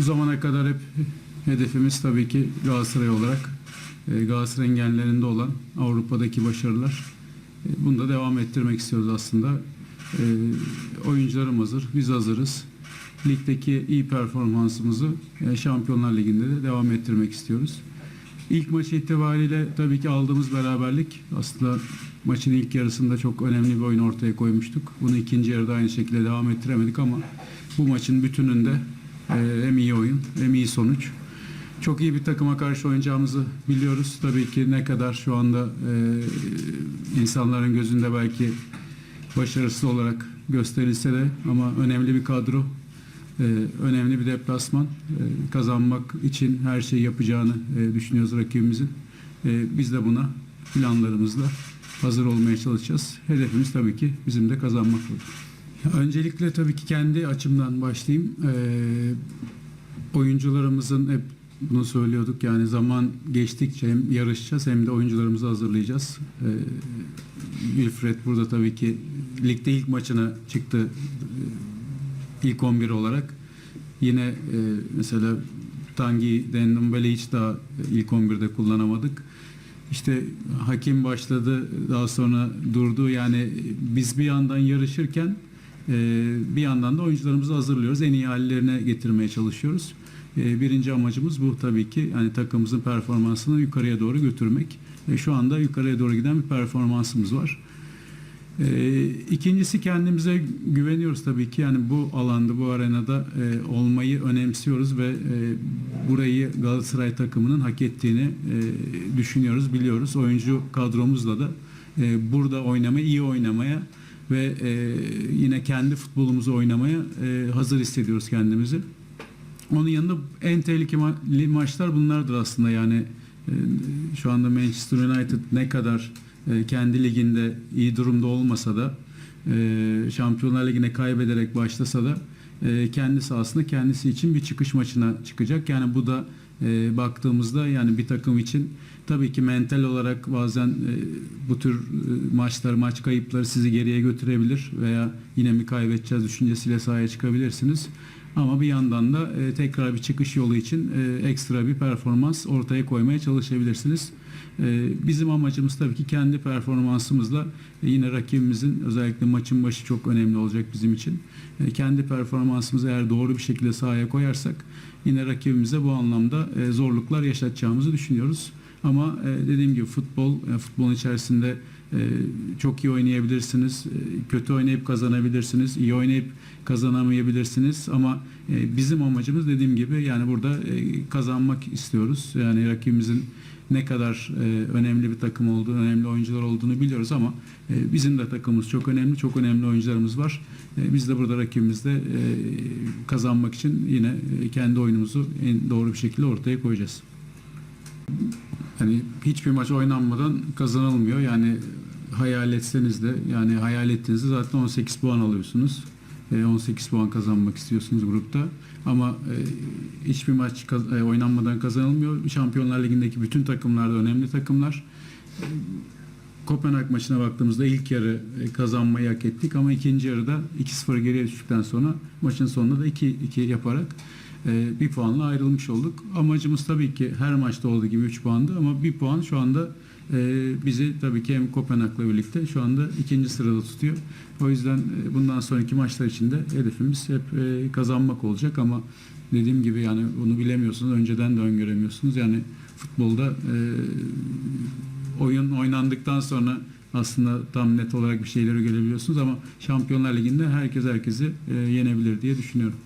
Bu zamana kadar hep hedefimiz tabii ki Galatasaray olarak e, Galatasaray'ın genlerinde olan Avrupa'daki başarılar. E, Bunu da devam ettirmek istiyoruz aslında. E, Oyuncularım hazır, biz hazırız. Ligdeki iyi performansımızı Şampiyonlar Ligi'nde de devam ettirmek istiyoruz. İlk maç itibariyle tabii ki aldığımız beraberlik aslında maçın ilk yarısında çok önemli bir oyun ortaya koymuştuk. Bunu ikinci yarıda aynı şekilde devam ettiremedik ama bu maçın bütününde hem iyi oyun hem iyi sonuç. Çok iyi bir takıma karşı oynayacağımızı biliyoruz. Tabii ki ne kadar şu anda e, insanların gözünde belki başarısız olarak gösterilse de ama önemli bir kadro, e, önemli bir deplasman. E, kazanmak için her şeyi yapacağını e, düşünüyoruz rakibimizin. E, biz de buna planlarımızla hazır olmaya çalışacağız. Hedefimiz tabii ki bizim de kazanmak olur. Öncelikle tabii ki kendi açımdan başlayayım. Ee, oyuncularımızın hep bunu söylüyorduk yani zaman geçtikçe hem yarışacağız hem de oyuncularımızı hazırlayacağız. Ee, burada tabii ki ligde ilk maçına çıktı ee, ilk 11 olarak. Yine e, mesela Tangi Dendumbele'yi hiç daha ilk 11'de kullanamadık. İşte hakim başladı daha sonra durdu yani biz bir yandan yarışırken e, bir yandan da oyuncularımızı hazırlıyoruz. En iyi hallerine getirmeye çalışıyoruz. E, Birinci amacımız bu tabii ki yani takımımızın performansını yukarıya doğru götürmek. Şu anda yukarıya doğru giden bir performansımız var. E, İkincisi kendimize güveniyoruz tabii ki yani bu alanda bu arenada e, olmayı önemsiyoruz ve e, burayı Galatasaray takımının hak ettiğini e, düşünüyoruz biliyoruz oyuncu kadromuzla da burada oynamaya iyi oynamaya ve e, yine kendi futbolumuzu oynamaya e, hazır hissediyoruz kendimizi. Onun yanında en tehlikeli maçlar bunlardır aslında yani e, şu anda Manchester United ne kadar e, kendi liginde iyi durumda olmasa da e, Şampiyonlar Ligi'ne kaybederek başlasa da e, kendi sahasında kendisi için bir çıkış maçına çıkacak. Yani bu da e, baktığımızda yani bir takım için tabii ki mental olarak bazen e, bu tür e, maçlar, maç kayıpları sizi geriye götürebilir veya yine mi kaybedeceğiz düşüncesiyle sahaya çıkabilirsiniz. Ama bir yandan da e, tekrar bir çıkış yolu için e, ekstra bir performans ortaya koymaya çalışabilirsiniz. E, bizim amacımız tabii ki kendi performansımızla e, yine rakibimizin özellikle maçın başı çok önemli olacak bizim için. E, kendi performansımızı eğer doğru bir şekilde sahaya koyarsak yine rakibimize bu anlamda e, zorluklar yaşatacağımızı düşünüyoruz. Ama e, dediğim gibi futbol, e, futbolun içerisinde çok iyi oynayabilirsiniz, e, kötü oynayıp kazanabilirsiniz, iyi oynayıp kazanamayabilirsiniz. Ama e, bizim amacımız dediğim gibi yani burada e, kazanmak istiyoruz. Yani rakibimizin ne kadar e, önemli bir takım olduğu, önemli oyuncular olduğunu biliyoruz ama bizim de takımımız çok önemli, çok önemli oyuncularımız var. Biz de burada rakibimizde kazanmak için yine kendi oyunumuzu en doğru bir şekilde ortaya koyacağız. Hani hiçbir maç oynanmadan kazanılmıyor. Yani hayal etseniz de yani hayal ettiğinizde zaten 18 puan alıyorsunuz. E, 18 puan kazanmak istiyorsunuz grupta. Ama e, hiçbir maç e, oynanmadan kazanılmıyor. Şampiyonlar Ligi'ndeki bütün takımlar da önemli takımlar. E, Kopenhag maçına baktığımızda ilk yarı e, kazanmayı hak ettik ama ikinci yarıda 2-0 geriye düştükten sonra maçın sonunda da 2-2 yaparak e, bir puanla ayrılmış olduk. Amacımız tabii ki her maçta olduğu gibi 3 puandı ama bir puan şu anda e, bizi tabii ki hem Kopenhag'la birlikte şu anda ikinci sırada tutuyor. O yüzden e, bundan sonraki maçlar için de hedefimiz hep e, kazanmak olacak ama dediğim gibi yani bunu bilemiyorsunuz. Önceden de öngöremiyorsunuz. Yani futbolda e, oyun oynandıktan sonra aslında tam net olarak bir şeyleri görebiliyorsunuz ama Şampiyonlar Ligi'nde herkes herkesi yenebilir diye düşünüyorum.